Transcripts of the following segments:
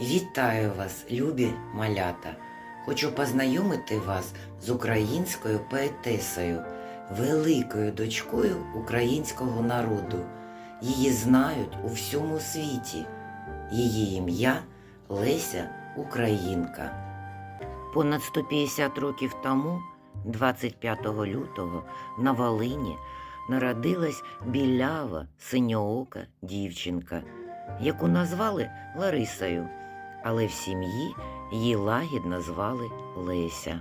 Вітаю вас, любі малята! Хочу познайомити вас з українською поетесою, великою дочкою українського народу. Її знають у всьому світі. Її ім'я Леся Українка. Понад 150 років тому, 25 лютого, на Волині народилась білява синьоока дівчинка, яку назвали Ларисою, але в сім'ї її лагідно звали Леся.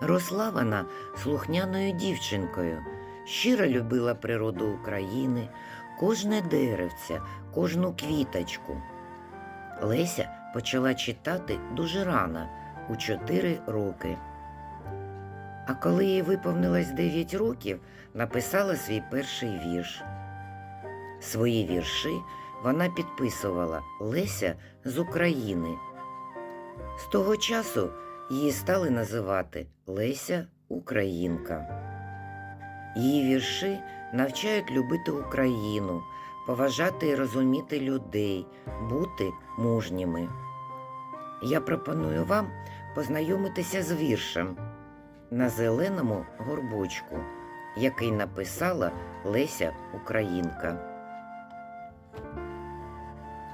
Росла вона слухняною дівчинкою, щиро любила природу України, кожне деревце, кожну квіточку. Леся почала читати дуже рано, у 4 роки. А коли їй виповнилось 9 років, написала свій перший вірш. Свої вірші вона підписувала Леся з України. З того часу її стали називати Леся Українка. Її вірші навчають любити Україну, поважати і розуміти людей, бути мужніми. Я пропоную вам познайомитися з віршем на зеленому горбочку, який написала Леся Українка.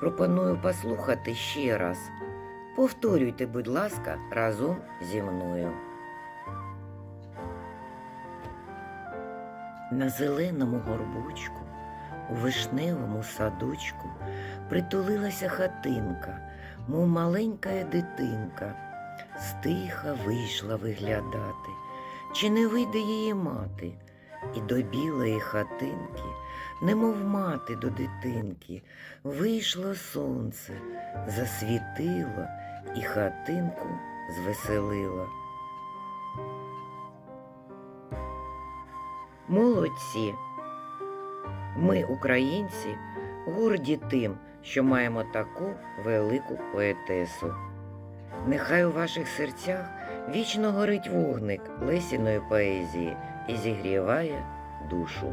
Пропоную послухати ще раз. Повторюйте, будь ласка, разом зі мною. На зеленому горбочку, у вишневому садочку притулилася хатинка, мов маленька дитинка, стиха вийшла виглядати, чи не вийде її мати, і до білої хатинки, немов мати до дитинки, вийшло сонце, засвітило і хатинку звеселило. Молодці! Ми, українці, горді тим, що маємо таку велику поетесу. Нехай у ваших серцях вічно горить вогник Лесіної поезії і зігріває душу.